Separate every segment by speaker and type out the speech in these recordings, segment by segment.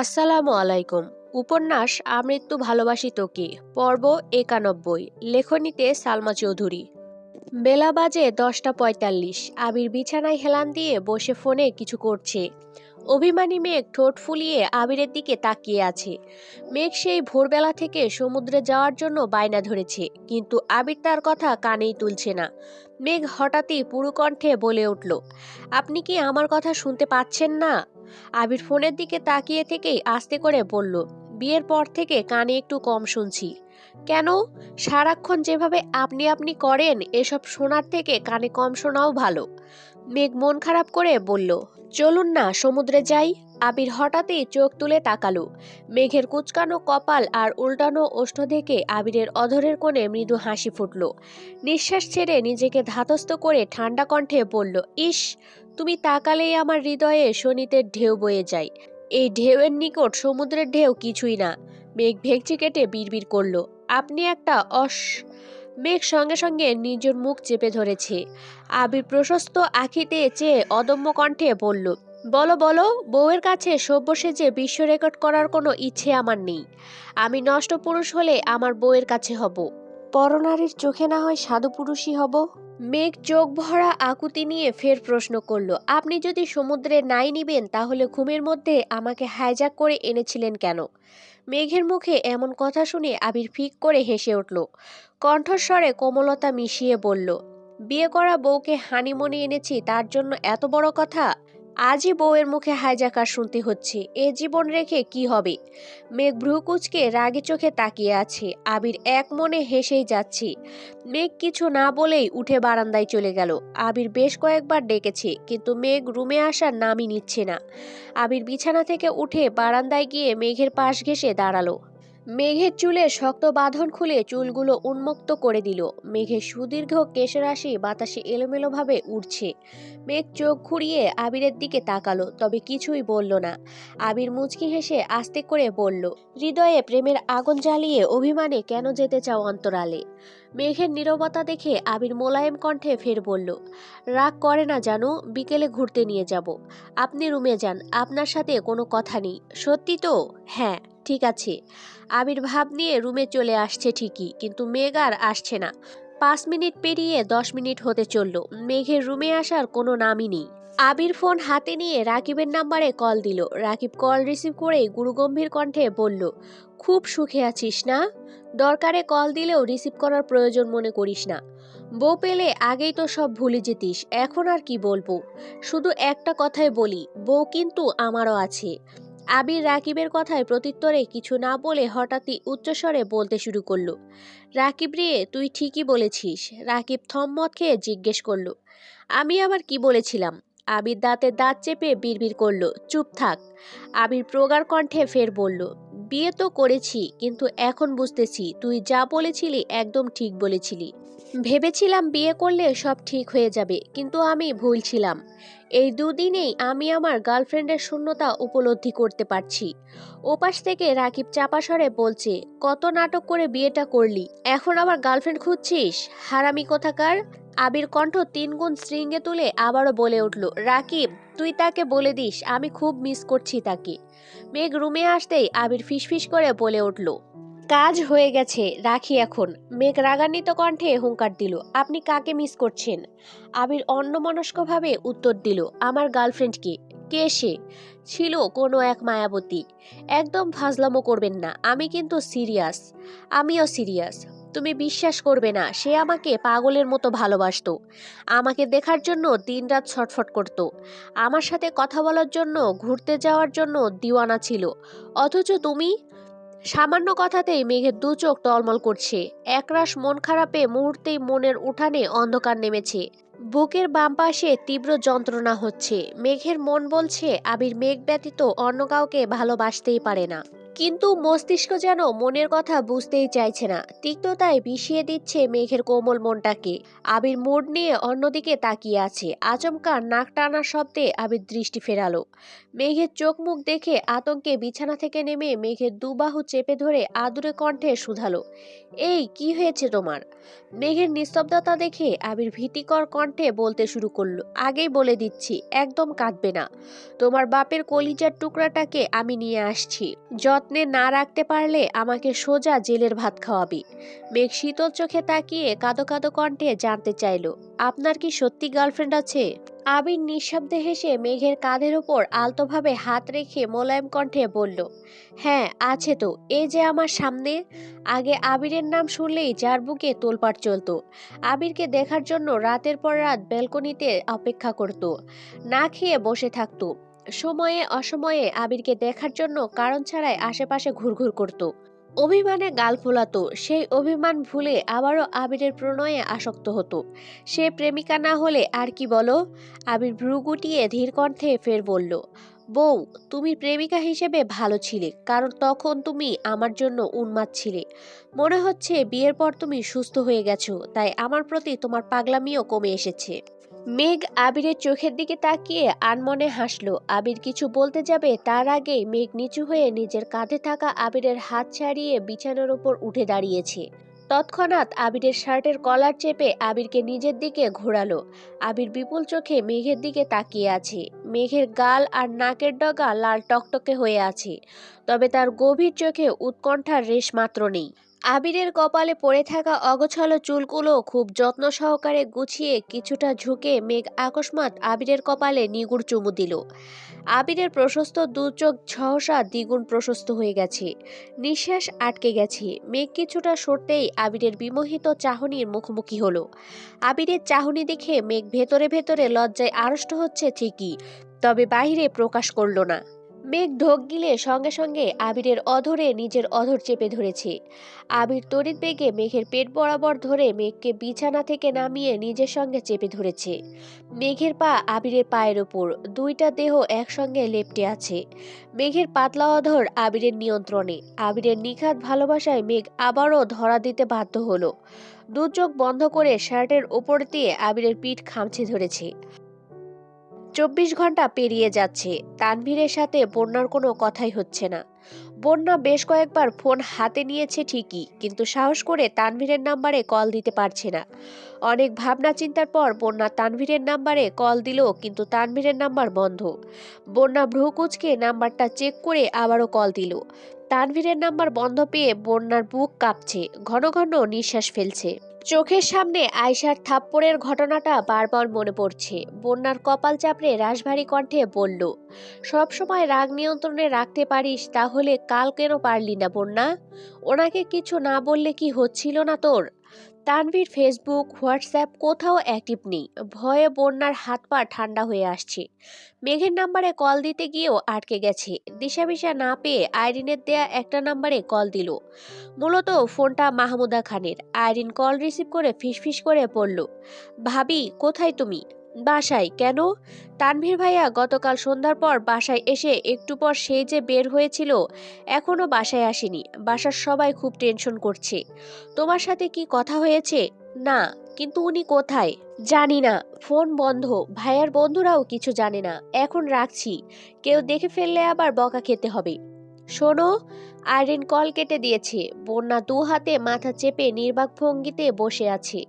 Speaker 1: আসসালামু আলাইকুম। উপন্যাস আমৃত্যু ভালোবাসি তোকে পর্ব একানব্বই। লেখনীতে সালমা চৌধুরী। বেলা বাজে দশটা পঁয়তাল্লিশ। আবির বিছানায় হেলান দিয়ে বসে ফোনে কিছু করছে। অভিমানী মেঘ ঠোঁট ফুলিয়ে আবিরের দিকে তাকিয়ে আছে। মেঘ সেই ভোরবেলা থেকে সমুদ্রে যাওয়ার জন্য বায়না ধরেছে, কিন্তু আবির তার কথা কানেই তুলছে না। মেঘ হঠাৎই পুরু কণ্ঠে বলে উঠল, আপনি কি আমার কথা শুনতে পাচ্ছেন না? আবির ফোনের দিকে তাকিয়ে থেকেই আস্তে করে বলল, বিয়ের পর থেকে কানে একটু কম শুনছি। কেন? সারাক্ষণ যেভাবে আপনি আপনি করেন, এসব শোনার থেকে কানে কম শোনাও ভালো। মেঘ মন খারাপ করে বলল চলুন না, সমুদ্রে যাই। আবির হঠাৎই চোখ তুলে তাকালো। মেঘের কুচকানো কপাল আর উল্টানো ওষ্ঠ দেখে আবিরের অধরের কোণে মৃদু হাসি ফুটল। নিঃশ্বাস ছেড়ে নিজেকে ধাতস্থ করে ঠান্ডা কণ্ঠে বলল, ইস, তুমি তাকালেই আমার হৃদয়ে শনিতে ঢেউ বয়ে যায়। এই ঢেউয়ের নিকট সমুদ্রের ঢেউ কিছুই না। মেঘ ভেগচি কেটে বিড়বিড় করল, আপনি একটা অস মেঘ সঙ্গে সঙ্গে নিজের মুখ চেপে ধরেছে। আবির প্রশস্ত আখিতে চেয়ে অদম্য কণ্ঠে বলল বলো বলো বউয়ের কাছে সভ্য সেজে বিশ্ব রেকর্ড করার কোনো ইচ্ছে আমার নেই। আমি নষ্ট পুরুষ হলে আমার বউয়ের কাছে হব। পরনারীর চোখে না হয় সাধু পুরুষই হব? মেঘ চোখ ভরা আকুতি নিয়ে ফের প্রশ্ন করল আপনি যদি সমুদ্রে নাই নিবেন তাহলে ঘুমের মধ্যে আমাকে হাইজাক করে এনেছিলেন কেন? মেঘের মুখে এমন কথা শুনে আবির ফিক করে হেসে উঠল কণ্ঠস্বরে কোমলতা মিশিয়ে বলল, বিয়ে করা বউকে হানিমনি এনেছি, তার জন্য এত বড় কথা? আজই বউয়ের মুখে হাইজাকার শুনতে হচ্ছে, এ জীবন রেখে কি হবে? মেঘ ভ্রুকুচকে রাগে চোখে তাকিয়ে আছে, আবির এক মনে হেসেই যাচ্ছি। মেঘ কিছু না বলেই উঠে বারান্দায় চলে গেল, আবির বেশ কয়েকবার ডেকেছে, কিন্তু মেঘ রুমে আসার নামই নিচ্ছে না। আবির বিছানা থেকে উঠে বারান্দায় গিয়ে মেঘের পাশ ঘেসে দাঁড়াল মেঘের চুলে শক্ত বাঁধন খুলে চুলগুলো উন্মুক্ত করে দিল। মেঘের সুদীর্ঘ কেশরাশি বাতাসে এলোমেলোভাবে উড়ছে। মেঘ চোখ ঘুরিয়ে আবিরের দিকে তাকালো, তবে কিছুই বলল না। আবির মুচকি হেসে আস্তে করে বলল, হৃদয়ে প্রেমের আগুন জ্বালিয়ে অভিমানে কেন যেতে চাও অন্তরালে? মেঘের নীরবতা দেখে আবির মোলায়েম কণ্ঠে ফের বলল, রাগ করে না জানো, বিকেলে ঘুরতে নিয়ে যাব। আপনি রুমে যান, আপনার সাথে কোনো কথা নেই। সত্যি তো? হ্যাঁ। ঠিক আছে। আবির ভাব নিয়ে রুমে চলে আসছে ঠিকই, কিন্তু মেঘ আর আসছে না। পাঁচ মিনিট পেরিয়ে দশ মিনিট হতে চলল। মেঘের রুমে আসার কোনো নামই নেই। আবির ফোন হাতে নিয়ে রাকিবের নাম্বারে কল দিল। রাকিব কল রিসিভ করে গুরুগম্ভীর কণ্ঠে বলল, খুব সুখে আছিস না? দরকারে কল দিলেও রিসিভ করার প্রয়োজন মনে করিস না। বউ পেলে আগেই তো সব ভুলে যেতিস, এখন আর কি বলব? শুধু একটা কথাই বলি, বউ কিন্তু আমারও আছে। আবির রাকিবের কথায় প্রত্যুত্তরে কিছু না বলে হঠাৎই উচ্চস্বরে বলতে শুরু করল, রাকিব রে, তুই ঠিকই বলেছিস। রাকিব থম্মত খেয়ে জিজ্ঞেস করল, আমি আবার কি বলেছিলাম? আবির দাঁতে দাঁত চেপে বিড়বিড় করল, চুপ থাক। আবির প্রগার কণ্ঠে ফের বলল, বিয়ে তো করেছি, কিন্তু এখন বুঝতেছি তুই যা বলেছিলি একদম ঠিক বলেছিলি। ভেবেছিলাম বিয়ে করলে সব ঠিক হয়ে যাবে, কিন্তু আমি ভুল ছিলাম। এই দুদিনেই আমি আমার গার্লফ্রেন্ডের শূন্যতা উপলব্ধি করতে পারছি। ওপাশ থেকে রাকিব চাপাসরে বলছে, কত নাটক করে বিয়েটা করলি, এখন আবার গার্লফ্রেন্ড খুঁজছিস? হারামি কোথাকার? আবির কণ্ঠ তিনগুণ শৃঙ্গে তুলে আবারও বলে উঠল, রাকিব, তুই তাকে বলে দিস, আমি খুব মিস করছি তাকে। মেঘ রুমে আসতেই আবির ফিসফিস করে বলে উঠল কাজ হয়ে গেছে রাখি এখন। মেঘ রাগান্বিত কণ্ঠে হুঙ্কার দিল আপনি কাকে মিস করছেন? আবির অন্যমনস্কভাবে উত্তর দিল আমার গার্লফ্রেন্ডকে কে? সে? ছিল কোনো এক মায়াবতী। একদম ফাজলামো করবেন না আমি কিন্তু সিরিয়াস আমিও সিরিয়াস তুমি বিশ্বাস করবে না সে আমাকে পাগলের মতো ভালোবাসতো। আমাকে দেখার জন্য দিনরাত ছটফট করত। আমার সাথে কথা বলার জন্য ঘুরতে যাওয়ার জন্য দিওয়ানা ছিল। অথচ তুমি সামান্য কথাতেই মেঘের দু চোখ টলমল করছে। একরাশ মন খারাপে মুহূর্তেই মনের উঠানে অন্ধকার নেমেছে। বুকের বাম পাশে তীব্র যন্ত্রণা হচ্ছে। মেঘের মন বলছে, আবির মেঘ ব্যতীত অন্য কাউকে ভালোবাসতেই পারে না। কিন্তু মস্তিষ্ক যেন মনের কথা বুঝতেই চাইছে না। তিক্ততায় বিষিয়ে দিচ্ছে মেঘের কোমল মনটাকে। আবির মোড় নিয়ে অন্যদিকে তাকিয়ে আছে। আচমকা নাক টানার শব্দে আবির দৃষ্টি ফেরালো। মেঘের চোখ মুখ দেখে আতঙ্কে বিছানা থেকে নেমে মেঘের দুবাহু চেপে ধরে আদুরে কণ্ঠে শুধালো, এই, কি হয়েছে তোমার? মেঘের নিস্তব্ধতা দেখে আবির ভীতিকর কণ্ঠে বলতে শুরু করল, আগেই বলে দিচ্ছি, একদম কাঁদবে না। তোমার বাপের কলিজার টুকরাটাকে আমি নিয়ে আসছি। যত্নে না রাখতে পারলে আমাকে সোজা জেলের ভাত খাওয়াবি। মেঘ শীতল চোখে তাকিয়ে কাদো কাদো কণ্ঠে জানতে চাইলো, আপনার কি সত্যি গার্লফ্রেন্ড আছে? আবির নিঃশব্দে হেসে মেঘের কাঁধের ওপর আলতোভাবে হাত রেখে মোলায়েম কণ্ঠে বলল হ্যাঁ আছে তো, এই যে আমার সামনে? আগে আবিরের নাম শুনলেই যার বুকে তোলপাড় চলত। আবিরকে দেখার জন্য রাতের পর রাত ব্যালকনিতে অপেক্ষা করত। না খেয়ে বসে থাকতো। সময়ে অসময়ে আবিরকে দেখার জন্য কারণ ছাড়াই আশেপাশে ঘুরঘুর করত। অভিমানে গাল ফোলাতো, সেই অভিমান ভুলে আবারও আবিরের প্রণয়ে আসক্ত হতো। সে প্রেমিকা না হলে আর কি বলো? আবির ভ্রু গুটিয়ে ধীর কণ্ঠে ফের বলল, বউ, তুমি প্রেমিকা হিসেবে ভালো ছিলে, কারণ তখন তুমি আমার জন্য উন্মাদ ছিলে। মনে হচ্ছে বিয়ের পর তুমি সুস্থ হয়ে গেছো, তাই আমার প্রতি তোমার পাগলামিও কমে এসেছে। মেঘ আবিরের চোখের দিকে তাকিয়ে আনমনে হাসলো। আবির কিছু বলতে যাবে, তার আগেই মেঘ নিচু হয়ে নিজের কাঁধে থাকা আবিরের হাত ছাড়িয়ে বিছানার ওপর উঠে দাঁড়িয়েছে। তৎক্ষণাৎ আবিরের শার্টের কলার চেপে আবিরকে নিজের দিকে ঘোরালো। আবির বিপুল চোখে মেঘের দিকে তাকিয়ে আছে। মেঘের গাল আর নাকের ডগা লাল টকটকে হয়ে আছে। তবে তার গভীর চোখে উৎকণ্ঠার রেশ মাত্র নেই। আবিরের কপালে পড়ে থাকা অগোছালো চুলগুলো খুব যত্ন সহকারে গুছিয়ে কিছুটা ঝুঁকে মেঘ আকস্মাৎ আবিরের কপালে নিগুড় চুমু দিল। আবিরের প্রশস্ত দু চোখ সহসা দ্বিগুণ প্রশস্ত হয়ে গেছে। নিঃশ্বাস আটকে গেছে। মেঘ কিছুটা সরতেই আবিরের বিমোহিত চাহনির মুখোমুখি হলো। আবিরের চাহনি দেখে মেঘ ভেতরে ভেতরে লজ্জায় আড়ষ্ট হচ্ছে ঠিকই, তবে বাহিরে প্রকাশ করল না। মেঘ ঢোক গিলে সঙ্গে সঙ্গে আবিরের অধরে নিজের অধর চেপে ধরেছে। আবির তড়িৎ বেগে মেঘের পেট বরাবর ধরে মেঘকে বিছানা থেকে নামিয়ে নিজের সঙ্গে চেপে ধরেছে। মেঘের পা আবিরের পায়ের ওপর দুইটা দেহ একসঙ্গে লেপটে আছে। মেঘের পাতলা অধর আবিরের নিয়ন্ত্রণে। আবিরের নিখাত ভালোবাসায় মেঘ আবারও ধরা দিতে বাধ্য হলো। দু চোখ বন্ধ করে শার্টের ওপর দিয়ে আবিরের পিঠ খামছে ধরেছে। চব্বিশ ঘণ্টা পেরিয়ে যাচ্ছে। তানভীরের সাথে বন্যার কোনো কথাই হচ্ছে না। বন্যা বেশ কয়েকবার ফোন হাতে নিয়েছে ঠিকই, কিন্তু সাহস করে তানভীরের নাম্বারে কল দিতে পারছে না। অনেক ভাবনা চিন্তার পর বন্যা তানভীরের নাম্বারে কল দিল, কিন্তু তানভীরের নাম্বার বন্ধ। বন্যা ভ্রুকুচকে নাম্বারটা চেক করে আবারও কল দিল। তানভীরের নাম্বার বন্ধ পেয়ে বন্যার বুক কাঁপছে, ঘন ঘন নিঃশ্বাস ফেলছে। চোখের সামনে আয়সার থাপ্পড়ের ঘটনাটা বারবার মনে পড়ছে। বন্যার কপাল চাপড়ে রাশভারী কণ্ঠে বলল সবসময় রাগ নিয়ন্ত্রণে রাখতে পারিস, তাহলে কাল কেন পারলি না বন্যা? ওনাকে কিছু না বললে কি হচ্ছিল না তোর? তানভীর ফেসবুক হোয়াটসঅ্যাপ কোথাও অ্যাক্টিভ নেই। ভয়ে বন্যার হাত পা ঠান্ডা হয়ে আসছে। মেঘের নাম্বারে কল দিতে গিয়েও আটকে গেছে। দিশা দিশাবিশা না পেয়ে আইরিনের দেয়া একটা নাম্বারে কল দিল। মূলত ফোনটা মাহমুদা খানের। আইরিন কল রিসিভ করে ফিসফিস করে পড়ল ভাবি, কোথায় তুমি? বাসায় কেন? তানভীর ভাইয়া গতকাল সন্ধ্যার পর বাসায় এসে একটু পর সেই যে বের হয়েছিল, এখনও বাসায় আসেনি। বাসার সবাই খুব টেনশন করছে। তোমার সাথে কি কথা হয়েছে? না, কিন্তু উনি কোথায়? জানি না। ফোন বন্ধ। ভাইয়ার বন্ধুরাও কিছু জানে না। এখন রাখছি। কেউ দেখে ফেললে আবার বকা খেতে হবে। শোনো আইরিন কল কেটে দিয়েছে। বন্যা দু হাতে মাথা চেপে নির্বাক ভঙ্গিতে বসে আছে।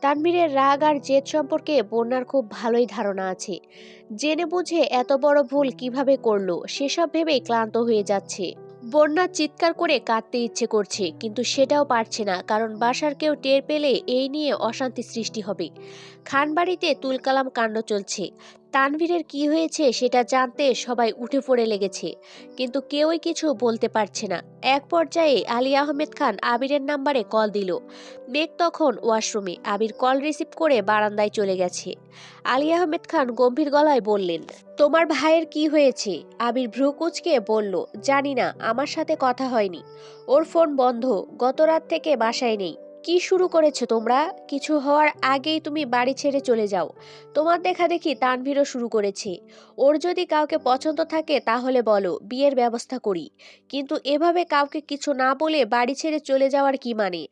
Speaker 1: তানভীরের রাগ আর জেদ সম্পর্কে বন্যার খুব ভালোই ধারণা আছে। জেনে বুঝে এত বড় ভুল কীভাবে করল, সেসব ভেবেই ক্লান্ত হয়ে যাচ্ছে। বন্যা চিৎকার করে কাঁদতে ইচ্ছে করছে, কিন্তু সেটাও পারছে না, কারণ বাসার কেউ টের পেলে এই নিয়ে অশান্তি সৃষ্টি হবে। খানবাড়িতে তুলকালাম কাণ্ড চলছে। তানভীরের কি হয়েছে সেটা জানতে সবাই উঠে পড়ে লেগেছে। কিন্তু কেউই কিছু বলতে পারছে না। এক পর্যায়ে আলী আহমেদ খান আবিরের নাম্বারে কল দিল। মেঘ তখন ওয়াশরুমে। আবির কল রিসিভ করে বারান্দায় চলে গেছে। আলী আহমেদ খান গম্ভীর গলায় বললেন, তোমার ভাইয়ের কি হয়েছে? আবির ভ্রু কুচকে বলল, জানি না, আমার সাথে কথা হয়নি। ওর ফোন বন্ধ। গত রাত থেকে বাসায় নেই। কি শুরু করেছ তোমরা? কিছু হওয়ার আগেই তুমি বাড়ি ছেড়ে চলে যাও। তোমার দেখা দেখি তানভীরও শুরু করেছে। ওর যদি কাউকে পছন্দ থাকে তাহলে বলো, বিয়ের ব্যবস্থা করি। কিন্তু এভাবে কাউকে কিছু না বলে বাড়ি ছেড়ে চলে যাওয়ার কি মানে?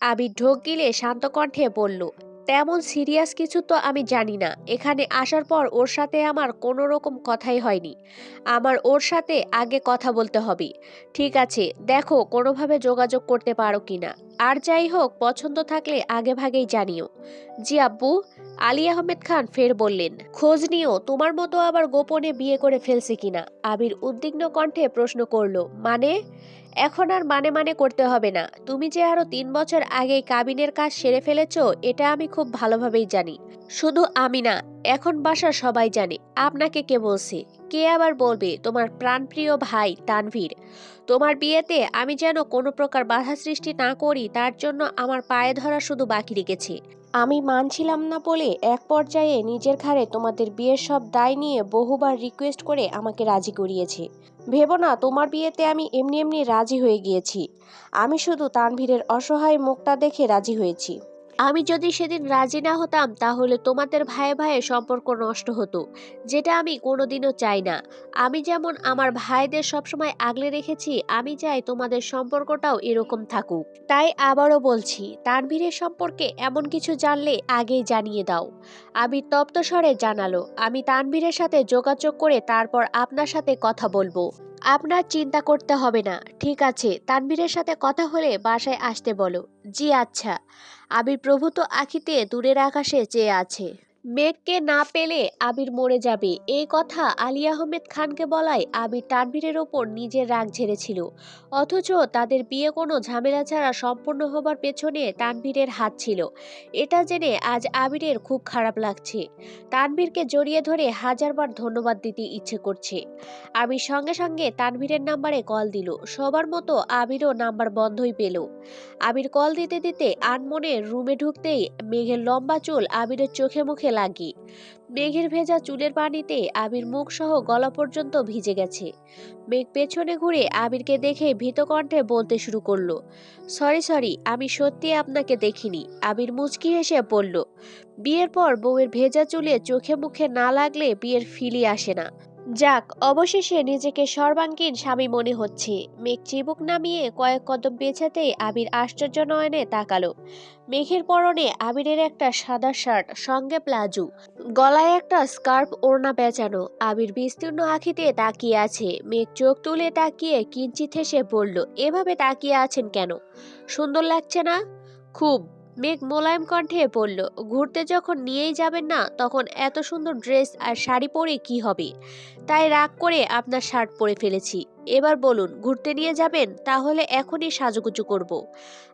Speaker 1: আবির ঢোক গিলে শান্ত কণ্ঠে বলল তেমন সিরিয়াস কিছু তো আমি জানি না। এখানে আসার পর ওর সাথে আমার কোনো রকম কথাই হয়নি। আমার ওর সাথে আগে কথা বলতে হবে। ঠিক আছে, দেখো কোনোভাবে যোগাযোগ করতে পারো কি না। আর যাই হোক, পছন্দ থাকলে আগে ভাগেই জানিও। জি আব্বু, আলী আহমেদ খান ফের বললেন, খোঁজ নিও, তোমার মতো আবার গোপনে বিয়ে করে ফেলছে কিনা। আবির উদ্বিগ্ন কণ্ঠে প্রশ্ন করল মানে? এখন আর মানে মানে করতে হবে না। তুমি যে আরও তিন বছর আগেই কাবিনের কাজ সেরে ফেলেছ, এটা আমি খুব ভালোভাবেই জানি। শুধু আমি না, এখন বাসার সবাই জানে, আপনাকে কে বলছে? কে আবার বলবে? তোমার প্রাণপ্রিয় ভাই তানভীর। তোমার বিয়েতে আমি যেন কোনো প্রকার বাধা সৃষ্টি না করি, তার জন্য আমার পায়ে ধরা শুধু বাকি রেখেছে। আমি মানছিলাম না বলে এক পর্যায়ে নিজের ঘাড়ে তোমাদের বিয়ের সব দায় নিয়ে বহুবার রিকোয়েস্ট করে আমাকে রাজি করিয়েছে। ভেবো না, তোমার বিয়েতে আমি এমনি এমনি রাজি হয়ে গিয়েছি। আমি শুধু তানভীরের অসহায় মুখটা দেখে রাজি হয়েছি। আমি যদি সেদিন রাজি না হতাম, তাহলে তোমাদের ভাইয়ে ভাইয়ে সম্পর্ক নষ্ট হতো, যেটা আমি কোনোদিনও চাই না। আমি যেমন আমার ভাইদের সবসময় আগলে রেখেছি, আমি চাই তোমাদের সম্পর্কটাও এরকম থাকুক। তাই আবারও বলছি, তানভীরের সম্পর্কে এমন কিছু জানলে আগেই জানিয়ে দাও। আমি তপ্ত স্বরে জানালো, আমি তানভীরের সাথে যোগাযোগ করে তারপর আপনার সাথে কথা বলব। আপনার চিন্তা করতে হবে না, ঠিক আছে। তানভীরের সাথে কথা হলে বাসায় আসতে বলো। জি আচ্ছা। আবির প্রভূত আখিতে দূরের আকাশে চেয়ে আছে। মেঘকে না পেলে আবির মরে যাবে। এই কথা আলী আহমেদ খানকে বলায় আবির তানভীরের ওপর নিজের রাগ ঝেড়েছিল। অথচ তাদের বিয়ে কোনো ঝামেলা ছাড়া সম্পূর্ণ হবার পেছনে তানভীরের হাত ছিল। এটা জেনে আজ আবিরের খুব খারাপ লাগছে। তানভীরকে জড়িয়ে ধরে হাজারবার ধন্যবাদ দিতে ইচ্ছে করছে। আবির সঙ্গে সঙ্গে তানভীরের নাম্বারে কল দিল। সবার মতো আবিরও নাম্বার বন্ধই পেল। আবির কল দিতে দিতে আনমনে রুমে ঢুকতেই মেঘের লম্বা চুল আবিরের চোখে মুখে লাগে। মেঘের ভেজা চুলের পানিতে আবির মুখ সহ গলা পর্যন্ত ভিজে গেছে। মেঘ পেছনে ঘুরে আবিরকে দেখে ভীত কণ্ঠে বলতে শুরু করল, সরি সরি, আমি সত্যি আপনাকে দেখিনি। আবির মুচকি হেসে বলল, বিয়ের পর বউয়ের ভেজা চুলে চোখে মুখে না লাগলে বিয়ের ফিলি আসে না। যাক, অবশেষে নিজেকে সর্বাঙ্গীন স্বামী মনে হচ্ছে। মেঘ চিবুক নামিয়ে কয়েক কদম পেছাতেই আবির আশ্চর্য নয়নে তাকালো। মেঘের পরনে আবিরের একটা সাদা শার্ট, সঙ্গে প্লাজু। গলায় একটা স্কার্ফ ওড়না পেঁচানো। আবির বিস্তীর্ণ আখিতে তাকিয়ে আছে। মেঘ চোখ তুলে তাকিয়ে কিঞ্চিত হেসে বলল, এভাবে তাকিয়ে আছেন কেন? সুন্দর লাগছে না? খুব। মেঘ মোলায়েম কণ্ঠে বলল, ঘুরতে যখন নিয়েই যাবেন না, তখন এত সুন্দর ড্রেস আর শাড়ি পরে কি হবে? তাই রাগ করে আপনার শার্ট পরে ফেলেছি। এবার বলুন, ঘুরতে নিয়ে যাবেন? তাহলে এখনই সাজুগুজু করব।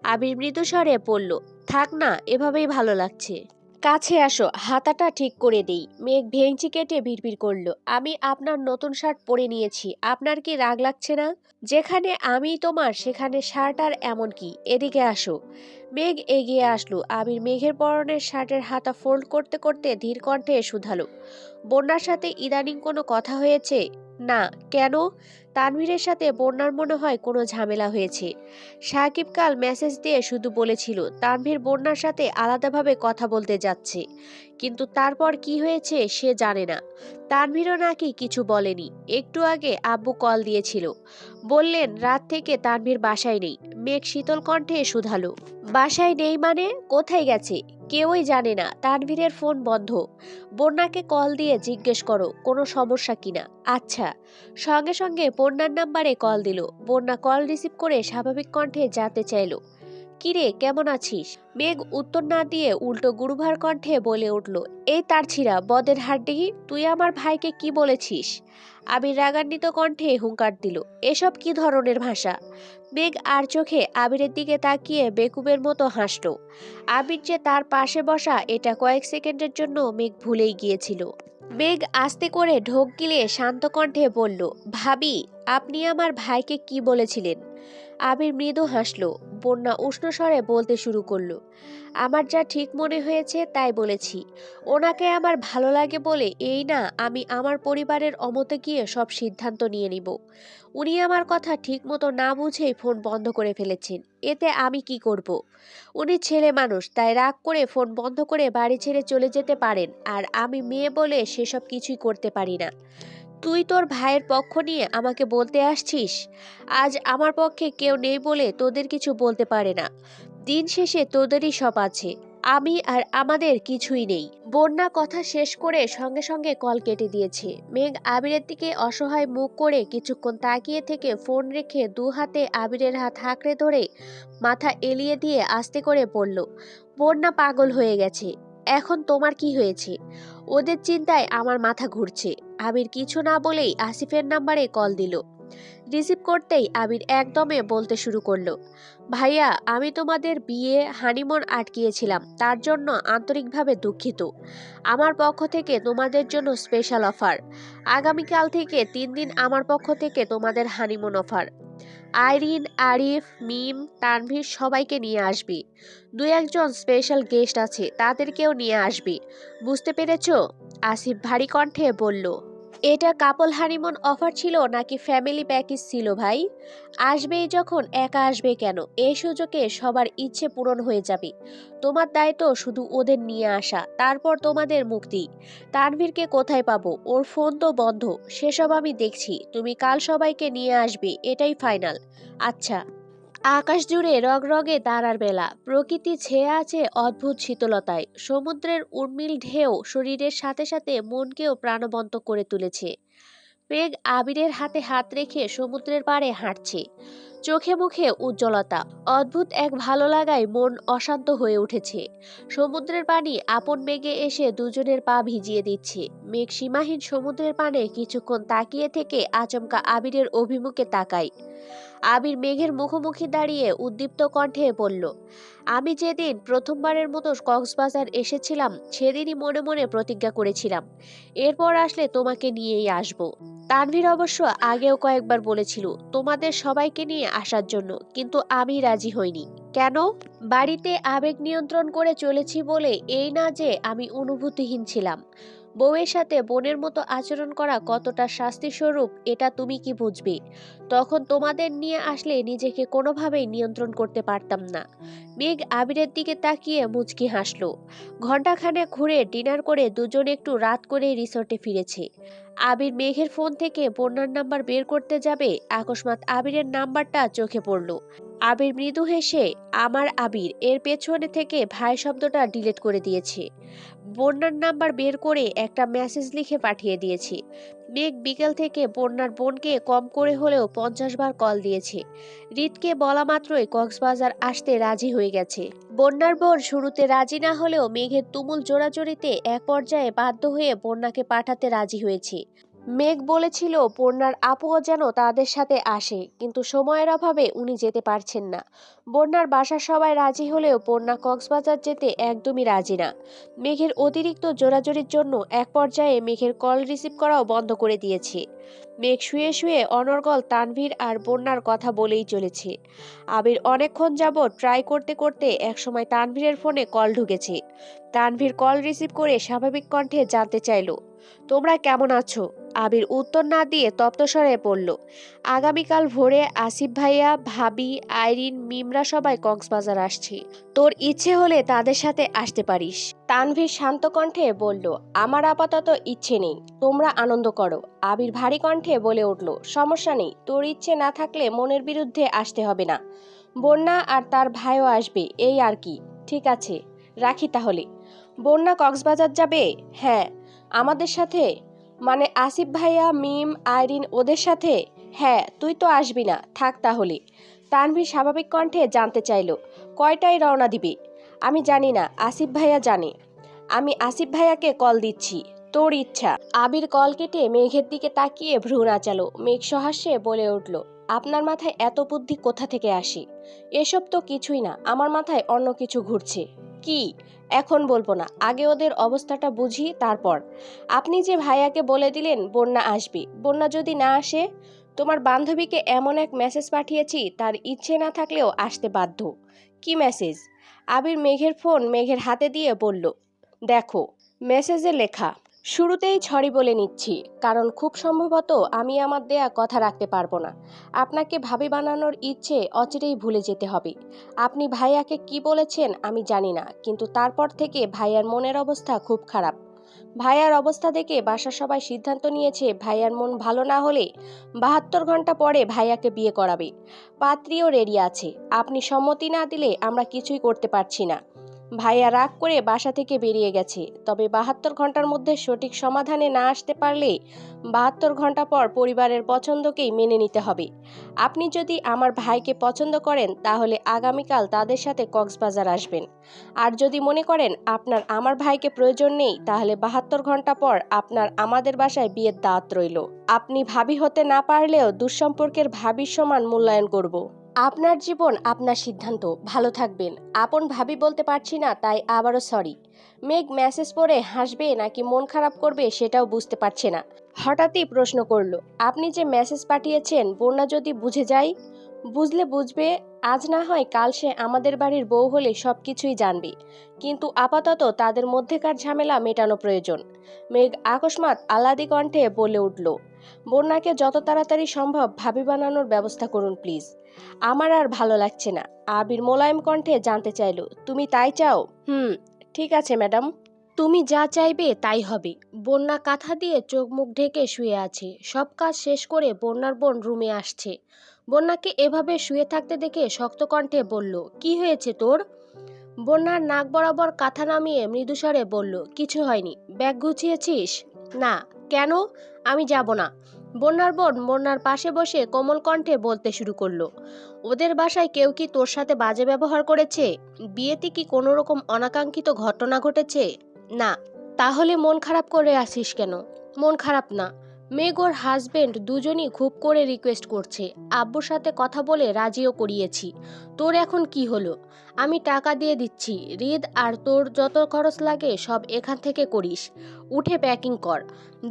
Speaker 1: আবির মৃদুস্বরে বলল, থাক না, এভাবেই ভালো লাগছে। কাছে আসো, হাতাটা ঠিক করে দেই। মেঘ ভেঙচি কেটে ভিড় করল। আমি আপনার নতুন শার্ট পরে নিয়েছি। আপনার কি রাগ লাগছে না? যেখানে আমি তোমার, সেখানে শার্ট আর এমন কি? এদিকে আসো। মেঘ এগিয়ে আসলো। আবির মেঘের পরনের শার্টের হাতা ফোল্ড করতে করতে ধীর কণ্ঠে শুধালো। বন্যার সাথে ইদানিং কোনো কথা হয়েছে? না। কেন? তানভীরের সাথে বন্যার মনে হয় কোনো ঝামেলা হয়েছে। সাকিব কাল মেসেজ দিয়ে শুধু বলেছিল, তানভীর বন্যার সাথে আলাদাভাবে কথা বলতে যাচ্ছে। কিন্তু তারপর কি হয়েছে সে জানে না। তানভীরও নাকি কিছু বলেনি। একটু আগে আব্বু কল দিয়েছিল। বললেন, রাত থেকে তানভীর বাসায় নেই। মেঘ শীতল কণ্ঠে শুধালো। বাসায় নেই মানে? কোথায় গেছে? কেউই জানে না। তানভীরের ফোন বন্ধ। বন্যাকে কল দিয়ে জিজ্ঞেস করো, কোনো সমস্যা কিনা আচ্ছা। সঙ্গে সঙ্গে বন্যার নাম্বারে কল দিল। বন্যা কল রিসিভ করে স্বাভাবিক কণ্ঠে জানতে চাইলো, কিরে, কেমন আছিস? মেঘ উত্তর না দিয়ে উল্টো গুরুভার কণ্ঠে বলে উঠল, এই তার ছিঁড়া, বদের হাড্ডি তুই আমার ভাইকে কি বলেছিস? আবির রাগান্বিত কণ্ঠে হুঙ্কার দিল, এসব কি ধরনের ভাষা? মেঘ আর চোখে আবিরের দিকে তাকিয়ে বেকুবের মতো হাসল। আবির যে তার পাশে বসা এটা কয়েক সেকেন্ডের জন্য মেঘ ভুলেই গিয়েছিল। মেঘ আস্তে করে ঢোক গিলিয়ে শান্ত কণ্ঠে বলল ভাবি আপনি আমার ভাইকে কি বলেছিলেন? আবির মৃদু হাসল, বন্যা উষ্ণ স্বরে বলতে শুরু করল, আমার যা ঠিক মনে হয়েছে তাই বলেছি। ওনাকে আমার ভালো লাগে বলে এই না, আমি আমার পরিবারের অমতে গিয়ে সব সিদ্ধান্ত নিয়ে নিব। উনি আমার কথা ঠিক মতো না বুঝেই ফোন বন্ধ করে ফেলেছেন, এতে আমি কি করব। উনি ছেলে মানুষ, তাই রাগ করে ফোন বন্ধ করে বাড়ি ছেড়ে চলে যেতে পারেন, আর আমি মেয়ে বলে সেসব কিছুই করতে পারি না। তুই তোর ভাইয়ের পক্ষ নিয়ে আমাকে বলতে আসছিস? আজ আমার পক্ষে কেউ নেই বলে তোদের কিছু বলতে পারে না। দিন শেষে তোদেরই সব আছে। আমি আর আমাদের কিছুই নেই। বন্যা কথা শেষ করে সঙ্গে সঙ্গে কল কেটে দিয়েছে। মেঘ আবিরের দিকে অসহায় মুখ করে কিছুক্ষণ তাকিয়ে থেকে ফোন রেখে দু হাতে আবিরের হাত হাঁকড়ে ধরে মাথা এলিয়ে দিয়ে আস্তে করে বলল, বন্যা পাগল হয়ে গেছে। এখন তোমার কি হয়েছে? ওদের চিন্তায় আমার মাথা ঘুরছে। আবির কিছু না বলেই আসিফের নাম্বারে কল দিল। রিসিভ করতেই আবির একদমে বলতে শুরু করল, ভাইয়া, আমি তোমাদের বিয়ে, হানিমুন আটকিয়েছিলাম। তার জন্য আন্তরিকভাবে দুঃখিত। আমার পক্ষ থেকে তোমাদের জন্য স্পেশাল অফার আগামীকাল থেকে তিন দিন আমার পক্ষ থেকে তোমাদের হানিমুন অফার আইরিন, আরিফ, মিম, তানভীর সবাইকে নিয়ে আসবি। দু একজন স্পেশাল গেস্ট আছে, তাদেরকেও নিয়ে আসবি। বুঝতে পেরেছ? আসিফ ভারী কণ্ঠে বলল এটা কাপল হানিমুন অফার ছিল নাকি ফ্যামিলি প্যাকেজ ছিল ভাই? আসবেই যখন, একা আসবে কেন? এই সুযোগে সবার ইচ্ছে পূরণ হয়ে যাবে। তোমার দায়িত্ব শুধু ওদের নিয়ে আসা, তারপর তোমাদের মুক্তি। তানভীরকে কোথায় পাবো? ওর ফোন তো বন্ধ, সেসব আমি দেখছি। তুমি কাল সবাইকে নিয়ে আসবে, এটাই ফাইনাল। আচ্ছা। আকাশ জুড়ে রগরগে তারার বেলা। প্রকৃতি ছেয়ে আছে অদ্ভুত শীতলতায়। সমুদ্রের উর্মিল ঢেউ শরীরের সাথে সাথে মনকেও প্রাণবন্ত করে তুলেছে। মেঘ আবিরের হাতে হাত রেখে সমুদ্রের পাড়ে হাঁটছে। চোখে মুখে উজ্জ্বলতা। অদ্ভুত এক ভালো লাগায় মন অশান্ত হয়ে উঠেছে। সমুদ্রের পানি আপন মেঘে এসে দুজনের পা ভিজিয়ে দিচ্ছে। মেঘ সীমাহীন সমুদ্রের পানে কিছুক্ষণ তাকিয়ে থেকে আচমকা আবিরের অভিমুখে তাকায়। আবির মেঘের মুখোমুখি দাঁড়িয়ে উদ্দীপ্ত কণ্ঠে বলল, আমি যেদিন প্রথমবারের মতো কক্সবাজার এসেছিলাম, সেদিনই মনে মনে প্রতিজ্ঞা করেছিলাম। এরপর আসলে তোমাকে নিয়েই আসব। তানভীর অবশ্য আগেও কয়েকবার বলেছিল তোমাদের সবাইকে নিয়ে আসার জন্য, কিন্তু আমি রাজি হইনি। কেন? বাড়িতে আবেগ নিয়ন্ত্রণ করে চলেছি বলে এই না যে আমি অনুভূতিহীন ছিলাম। বউয়ের সাথে বোনের মতো আচরণ করা কতটা শাস্তিস্বরূপ, এটা তুমি কি বুঝবে? তখন তোমাদের নিয়ে আসলে নিজেকে কোনোভাবেই নিয়ন্ত্রণ করতে পারতাম না। মেঘ আবিরের দিকে তাকিয়ে মুচকি হাসলো। ঘণ্টাখানে ঘুরে ডিনার করে দুজন একটু রাত করে রিসর্টে ফিরেছে। আবির মেঘের ফোন থেকে বন্যার নাম্বার বের করতে যাবে আকস্মাত আবিরের নাম্বারটা চোখে পড়ল। আবির মৃদু হেসে, আমার আবির, এর পেছনে থেকে ভাই শব্দটা ডিলিট করে দিয়েছে। বন্যার নাম্বার বের করে একটা মেসেজ লিখে পাঠিয়ে দিয়েছি। মেঘ বিকেল থেকে বন্যার বোনকে কম করে হলেও পঞ্চাশ বার কল দিয়েছে। রিতকে বলা মাত্রই কক্সবাজার আসতে রাজি হয়ে গেছে। বন্যার বোন শুরুতে রাজি না হলেও মেঘের তুমুল জোড়াজোড়িতে এক পর্যায়ে বাধ্য হয়ে বন্যাকে পাঠাতে রাজি হয়েছে। মেঘ বলেছিল বন্যার আপুও যেন তাদের সাথে আসে, কিন্তু সময়ের অভাবে উনি যেতে পারছেন না। বন্যার বাসার সবাই রাজি হলেও বন্যা কক্সবাজার যেতে একদমই রাজি না। মেঘের অতিরিক্ত জোরাজোরির জন্য এক পর্যায়ে মেঘের কল রিসিভ করাও বন্ধ করে দিয়েছে। মেঘ শুয়ে শুয়ে অনর্গল, তানভীর আর বন্যার কথা বলেই চলেছে। আবির অনেকক্ষণ যাবৎ ট্রাই করতে করতে একসময় তানভীরের ফোনে কল ঢুকেছে। তানভীর কল রিসিভ করে স্বাভাবিক কণ্ঠে জানতে চাইল, তোমরা কেমন আছো? আবির উত্তর না দিয়ে তপ্তস্বরে পড়ল আগামীকাল ভোরে আসিফ ভাইয়া, ভাবি, আইরিন, মিমরা সবাই কক্সবাজার আসছে। তোর ইচ্ছে হলে তাদের সাথে আসতে পারিস। তানভীর শান্ত কণ্ঠে বলল, আমার আপাতত ইচ্ছে নেই, তোমরা আনন্দ করো। আবির ভারী কণ্ঠে বলে উঠল, সমস্যা নেই, তোর ইচ্ছে না থাকলে মনের বিরুদ্ধে আসতে হবে না। বন্যা আর তার ভাইও আসবে, এই আর কি, ঠিক আছে, রাখি তাহলে। বন্যা কক্সবাজার যাবে? হ্যাঁ। আমাদের সাথে? মানে আসিফ ভাইয়া, মিম, আইরিন ওদের সাথে? হ্যাঁ তুই তো আসবি না। থাক তাহলে। তানভীর স্বাভাবিক কণ্ঠে জানতে চাইল, কয়টায় রওনা দিবি? আমি জানি না। আসিফ ভাইয়া জানে। আমি আসিফ ভাইয়াকে কল দিচ্ছি। তোর ইচ্ছা। আবির কল কেটে মেঘের দিকে তাকিয়ে ভ্রু নাচালো। মেঘ সহাস্যে বলে উঠল, আপনার মাথায় এত বুদ্ধি কোথা থেকে আসি? এসব তো কিছুই না। আমার মাথায় অন্য কিছু ঘুরছে। কি? এখন বলব না, আগে ওদের অবস্থাটা বুঝি, তারপর। আপনি যে ভাইয়াকে বলে দিলেন, বন্যা আসবি। বন্যা যদি না আসে, তোমার বান্ধবীকে এমন এক মেসেজ পাঠিয়েছি, তার ইচ্ছে না থাকলেও আসতে বাধ্য। কি মেসেজ আবির মেঘের ফোন মেঘের হাতে দিয়ে বলল, দেখো মেসেজে লেখা শুরুতেই ছড়ি বলে নিচ্ছি, কারণ খুব সম্ভবত আমি আমার দেয়া কথা রাখতে পারব না। আপনাকে ভাবি বানানোর ইচ্ছে অচিরেই ভুলে যেতে হবে। আপনি ভাইয়াকে কি বলেছেন আমি জানি না, কিন্তু তারপর থেকে ভাইয়ার মনের অবস্থা খুব খারাপ। ভাইয়ার অবস্থা দেখে বাসার সবাই সিদ্ধান্ত নিয়েছে ভাইয়ার মন ভালো না হলে বাহাত্তর ঘণ্টা পরে ভাইয়াকে বিয়ে করাবে। পাত্রীও রেডি আছে। আপনি সম্মতি না দিলে আমরা কিছুই করতে পারছি না। ভাইয়া রাগ করে বাসা থেকে বেরিয়ে গেছে। তবে বাহাত্তর ঘণ্টার মধ্যে সঠিক সমাধানে না আসতে পারলে বাহাত্তর ঘণ্টা পর পরিবারের পছন্দকেই মেনে নিতে হবে। আপনি যদি আমার ভাইকে পছন্দ করেন, তাহলে আগামীকাল তাদের সাথে কক্সবাজার আসবেন। আর যদি মনে করেন আপনার আমার ভাইকে প্রয়োজন নেই, তাহলে বাহাত্তর ঘণ্টা পর আপনার আমাদের বাসায় বিয়ের দাওয়াত রইল। আপনি ভাবি হতে না পারলেও দুঃসম্পর্কের ভাবির সমান মূল্যায়ন করব। আপনার জীবন, আপনার সিদ্ধান্ত। ভালো থাকবেন। আপন ভাবি বলতে পারছি না, তাই আবারও সরি মেঘ মেসেজ পড়ে হাসবে নাকি মন খারাপ করবে সেটাও বুঝতে পারছে না। হঠাৎই প্রশ্ন করল, আপনি যে মেসেজ পাঠিয়েছেন, বন্যা যদি বুঝে যায়? বুঝলে বুঝবে, আজ না হয় কাল সে আমাদের বাড়ির বউ হলে সব কিছুই জানবে। কিন্তু আপাতত তাদের মধ্যেকার ঝামেলা মেটানো প্রয়োজন। মেঘ আকস্মাৎ আহ্লাদি কণ্ঠে বলে উঠল, বন্যাকে যত তাড়াতাড়ি সম্ভব ভাবি বানানোর ব্যবস্থা করুন প্লিজ আমার আর ভালো লাগছে না। আবির মোলায়েম কণ্ঠে জানতে চাইল, তুমি তাই চাও? হুম, ঠিক আছে, ম্যাডাম। তুমি যা চাইবে তাই হবে। বন্যা কাঁথা দিয়ে চোখ মুখ ঢেকে শুয়ে আছে। সব কাজ শেষ করে বন্যার বোন রুমে আসছে। বন্যাকে এভাবে শুয়ে থাকতে দেখে শক্ত কণ্ঠে বলল, কি হয়েছে তোর? বন্যার নাক বরাবর কাঁথা নামিয়ে মৃদুস্বরে বলল, কিছু হয়নি। ব্যাগ গুছিয়েছিস? না। কেন? আমি যাব না। বন্যার বোন বন্যার পাশে বসে কোমল কণ্ঠে বলতে শুরু করল, ওদের বাসায় কেউ কি তোর সাথে বাজে ব্যবহার করেছে? বিয়েতে কি কোনো রকম অনাকাঙ্ক্ষিত ঘটনা ঘটেছে? না, তাহলে মন খারাপ করে আসিস কেন? মন খারাপ না। মেঘ ওর হাজবেন্ড দুজনই খুব করে রিকোয়েস্ট করছে। আব্বুর সাথে কথা বলে রাজিও করিয়েছি। তোর এখন কি হলো? আমি টাকা দিয়ে দিচ্ছি। রিদ আর তোর যত খরচ লাগে সব এখান থেকে করিস। উঠে প্যাকিং কর।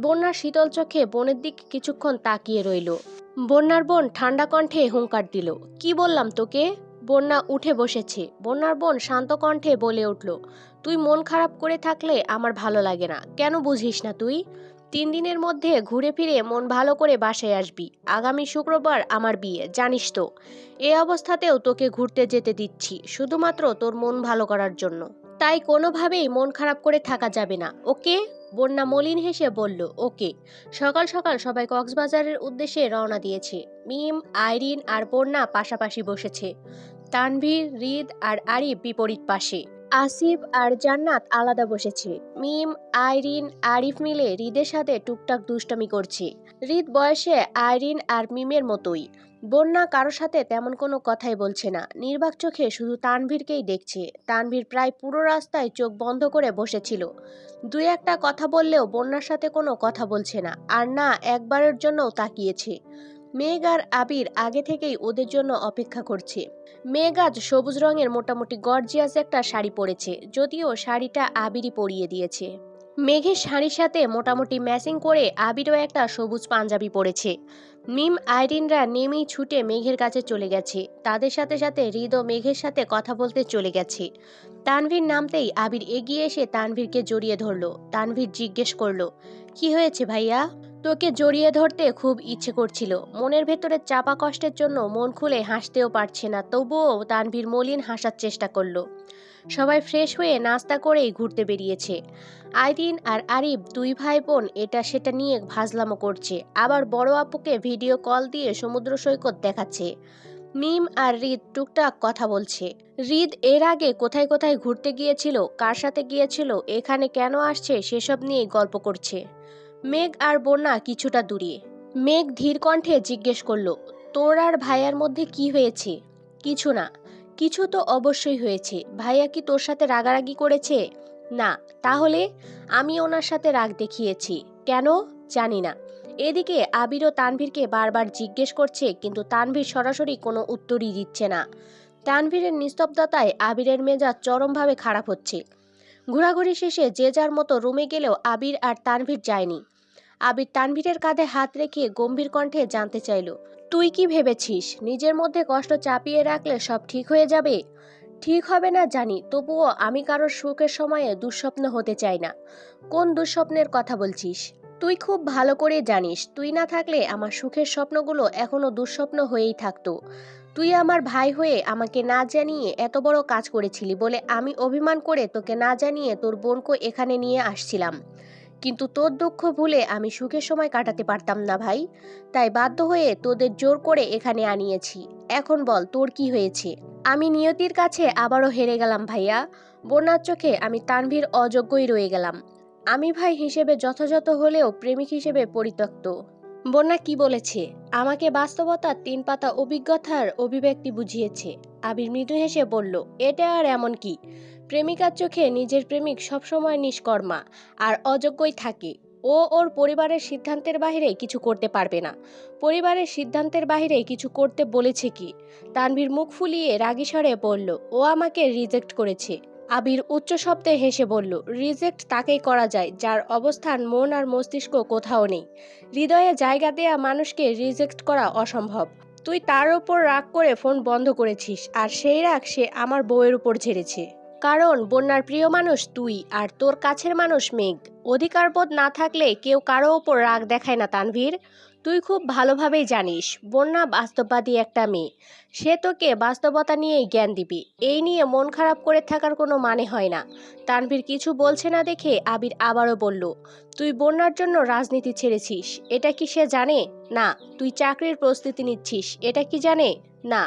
Speaker 1: বন্যার শীতল চোখে বোনের দিকে কিছুক্ষণ তাকিয়ে রইল। বন্যার বোন ঠান্ডা কণ্ঠে হুঙ্কার দিল। কি বললাম তোকে? বন্যা উঠে বসেছে। বন্যার বোন শান্ত কণ্ঠে বলে উঠল, তুই মন খারাপ করে থাকলে আমার ভালো লাগে না। কেন বুঝিস না তুই? তিন দিনের মধ্যে ঘুরে ফিরে মন ভালো করে বাসায় আসবি। আগামী শুক্রবার আমার বিয়ে, জানিস তো। এ অবস্থাতেও তোকে ঘুরতে যেতে দিচ্ছি, শুধুমাত্র তোর মন ভালো করার জন্য। তাই কোনোভাবেই মন খারাপ করে থাকা যাবে না, ওকে? বন্যা মলিন হেসে বলল, ওকে। সকাল সকাল সবাই কক্সবাজারের উদ্দেশ্যে রওনা দিয়েছে। মিম, আইরিন আর বন্যা পাশাপাশি বসেছে। তানভীর, রিদ আর আরিফ বিপরীত পাশে। আসিফ আর জান্নাত আলাদা বসেছে। মিম, আইরিন, আরিফ মিলে রিদের সাথে টুকটাক দুষ্টামি করছে। রিদ বয়সে আইরিন আর মিমের মতোই। বন্যা কারও সাথে তেমন কোনো কথাই বলছে না। নির্বাক চোখে শুধু তানভীরকেই দেখছে। তানভীর প্রায় পুরো রাস্তায় চোখ বন্ধ করে বসেছিল। দুই একটা কথা বললেও বন্যার সাথে কোনো কথা বলছে না। আর না, একবারের জন্যও তাকিয়েছে। মেঘ আর আবির আগে থেকেই ওদের জন্য অপেক্ষা করছে। মেঘ আজ সবুজ রঙের মোটামুটি গর্জিয়াস একটা শাড়ি পরেছে, যদিও শাড়িটা আবিরই পরিয়ে দিয়েছে। মেঘের শাড়ির সাথে মোটামুটি ম্যাচিং করে আবিরও একটা সবুজ পাঞ্জাবি পরেছে। মিম, আইরিনরা নেমেই ছুটে মেঘের কাছে চলে গেছে। তাদের সাথে সাথে হৃদ মেঘের সাথে কথা বলতে চলে গেছে। তানভীর নামতেই আবির এগিয়ে এসে তানভীরকে জড়িয়ে ধরলো। তানভীর জিজ্ঞেস করল, কি হয়েছে ভাইয়া? তোকে জড়িয়ে ধরতে খুব ইচ্ছে করছিল। মনের ভেতরে চাপা কষ্টের জন্য মন খুলে হাসতেও পারছে না, তবুও তানভীর মলিন হাসার চেষ্টা করল। সবাই ফ্রেশ হয়ে নাস্তা করেই ঘুরতে বেরিয়েছে। আইরিন আর আরিফ দুই ভাই বোন এটা সেটা নিয়ে ভাজলামো করছে। আবার বড় আপুকে ভিডিও কল দিয়ে সমুদ্র সৈকত দেখাচ্ছে। মিম আর রিদ টুকটাক কথা বলছে। রিদ এর আগে কোথায় কোথায় ঘুরতে গিয়েছিল, কার সাথে গিয়েছিল, এখানে কেন আসছে, সেসব নিয়েই গল্প করছে। মেঘ আর বন্যা কিছুটা দূরে। মেঘ ধীর কণ্ঠে জিজ্ঞেস করল, তোর আর ভাইয়ার মধ্যে কি হয়েছে? কিছু না, কিছু তো অবশ্যই হয়েছে। ভাইয়া কি তোর সাথে রাগারাগি করেছে? না, তাহলে? আমি ওনার সাথে রাগ দেখিয়েছি। কেন? জানি না। এদিকে আবির ও তানভীরকে বারবার জিজ্ঞেস করছে, কিন্তু তানভীর সরাসরি কোনো উত্তরই দিচ্ছে না। তানভীরের নিস্তব্ধতায় আবিরের মেজাজ চরমভাবে খারাপ হচ্ছে। ঘোরাঘুরি শেষে যে যার মতো রুমে গেলেও আবির আর তানভীর যায়নি। আবির তানভীরের কাঁধে হাত রেখে গম্ভীর কণ্ঠে জানতে চাইল, তুই কি ভেবেছিস? নিজের মধ্যে কষ্ট চাপিয়ে রাখলে সব ঠিক হয়ে যাবে? ঠিক হবে না, জানি, তবুও আমি কারোর সুখের সময়ে দুঃস্বপ্ন হতে চাই না। কোন দুঃস্বপ্নের কথা বলছিস? তুই খুব ভালো করে জানিস, তুই না থাকলে আমার সুখের স্বপ্নগুলো এখনও দুঃস্বপ্ন হয়েই থাকতো। তুই আমার ভাই হয়ে আমাকে না জানিয়ে এত বড় কাজ করেছিলি বলে আমি অভিমান করে তোকে না জানিয়ে তোর বোনকে এখানে নিয়ে আসছিলাম। কিন্তু তোর দুঃখ ভুলে আমি সুখের সময় কাটাতে পারতাম না ভাই। তাই বাধ্য হয়ে তোদের জোর করে এখানে আনিয়েছি। এখন বল তোর কি হয়েছে? আমি নিয়তির কাছে আবারও হেরে গেলাম ভাইয়া। বন্যার চোখে আমি তানভীর অযোগ্যই রয়ে গেলাম। আমি ভাই হিসেবে যথাযথ হলেও প্রেমিক হিসেবে পরিত্যক্ত। বন্যা কি বলেছে? আমাকে বাস্তবতার তিন পাতা অভিজ্ঞতার অভিব্যক্তি বুঝিয়েছে। আবির মৃদু হেসে বলল, এটা আর এমন কি? প্রেমিকার চোখে নিজের প্রেমিক সবসময় নিষ্কর্মা আর অযোগ্যই থাকে। ও ওর পরিবারের সিদ্ধান্তের বাইরে কিছু করতে পারবে না। পরিবারের সিদ্ধান্তের বাইরে কিছু করতে বলেছে কি? তানভীর মুখ ফুলিয়ে রাগী স্বরে বলল, ও আমাকে রিজেক্ট করেছে। আবির উচ্চ শব্দে হেসে বলল, রিজেক্ট তাকেই করা যায়, যার অবস্থান মন আর মস্তিষ্ক কোথাও নেই। হৃদয়ে জায়গা দেয়া মানুষকে রিজেক্ট করা অসম্ভব। তুই তার উপর রাগ করে ফোন বন্ধ করেছিস, আর সেই রাগ সে আমার বউয়ের উপর ঝেড়েছে। কারণ বন্যার প্রিয় মানুষ তুই আর তোর কাছের মানুষ মেঘ। অধিকারবোধ না থাকলে কেউ কারও ওপর রাগ দেখায় না তানভীর। তুই খুব ভালোভাবেই জানিস, বন্যা বাস্তববাদী একটা মেয়ে। সে তোকে বাস্তবতা নিয়েই জ্ঞান দিবি। এই নিয়ে মন খারাপ করে থাকার কোনো মানে হয় না। তানভীর কিছু বলছে না দেখে আবির আবারও বলল, তুই বন্যার জন্য রাজনীতি ছেড়েছিস। এটা কি সে জানে? না, তুই চাকরির প্রস্তুতি নিচ্ছিস। এটা কি জানে? না।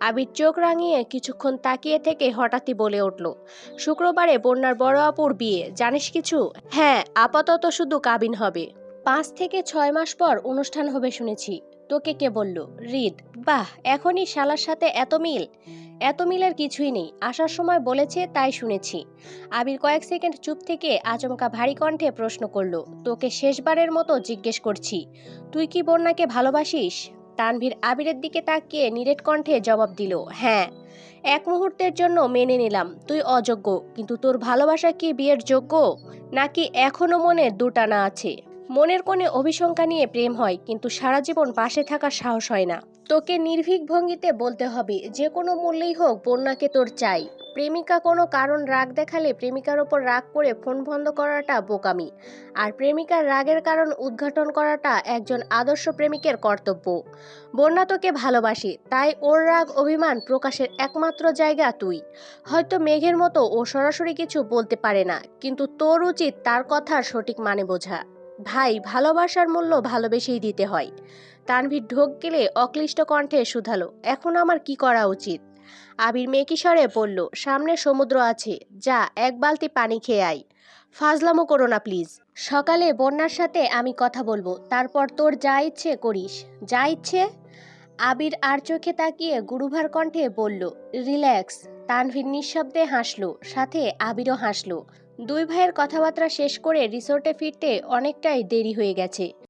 Speaker 1: আবির চোখ রাঙিয়ে কিছুক্ষণ তাকিয়ে থেকে হঠাৎই বলে উঠল, শুক্রবারে বন্যার বড় আপুর বিয়ে, জানিস কিছু? হ্যাঁ আপাতত শুধু কাবিন হবে। পাঁচ থেকে ছয় মাস পর অনুষ্ঠান হবে শুনেছি। তোকে কে বলল? রিদ। বাহ, এখনই শালার সাথে এত মিল? এত মিলের কিছুই নেই, আসার সময় বলেছে তাই শুনেছি। আবির কয়েক সেকেন্ড চুপ থেকে আচমকা ভারী কণ্ঠে প্রশ্ন করল, তোকে শেষবারের মতো জিজ্ঞেস করছি, তুই কি বন্যাকে ভালোবাসিস? তানভীর আবিরের দিকে তাকিয়ে নিরেট কণ্ঠে জবাব দিল হ্যাঁ এক মুহূর্তের জন্য মেনে নিলাম, তুই অযোগ্য, কিন্তু তোর ভালোবাসা কি বিয়ের যোগ্য? নাকি এখনও মনে দুটানা আছে? মনের কোণে অভিশঙ্কা নিয়ে প্রেম হয়, কিন্তু সারা জীবন পাশে থাকার সাহস হয় না। তোকে নির্ভীক ভঙ্গিতে বলতে হবে, যে কোনো মূল্যেই হোক বন্যাকে তোর চাই। প্রেমিকা কোনো কারণ রাগ দেখালে প্রেমিকার ওপর রাগ করে ফোন বন্ধ করাটা বোকামি। আর প্রেমিকার রাগের কারণ উদ্ঘাটন করাটা একজন আদর্শ প্রেমিকের কর্তব্য। বন্যা তোকে ভালোবাসে, তাই ওর রাগ অভিমান প্রকাশের একমাত্র জায়গা তুই। হয়তো মেঘের মতো ও সরাসরি কিছু বলতে পারে না, কিন্তু তোর উচিত তার কথার সঠিক মানে বোঝা। ভাই, ভালোবাসার মূল্য ভালোবেসেই দিতে হয়। তানভীর ঢোক গেলে অক্লিষ্ট কণ্ঠে শুধালো, এখন আমার কি করা উচিত? আবির মেকিস্বরে বলল, সামনে সমুদ্র আছে, যা এক বালতি পানি খেয়ে আয়। ফাজলামো করো না, প্লিজ। সকালে বন্যার সাথে আমি কথা বলব, তারপর তোর যা ইচ্ছে করিস, যা ইচ্ছে? আবির আর চোখে তাকিয়ে গুরুভার কণ্ঠে বলল, রিল্যাক্স। তানভীর নিঃশব্দে হাসলো, সাথে আবিরও হাসলো। দুই ভাইয়ের কথাবার্তা শেষ করে রিসোর্টে ফিরতে অনেকটাই দেরি হয়ে গেছে।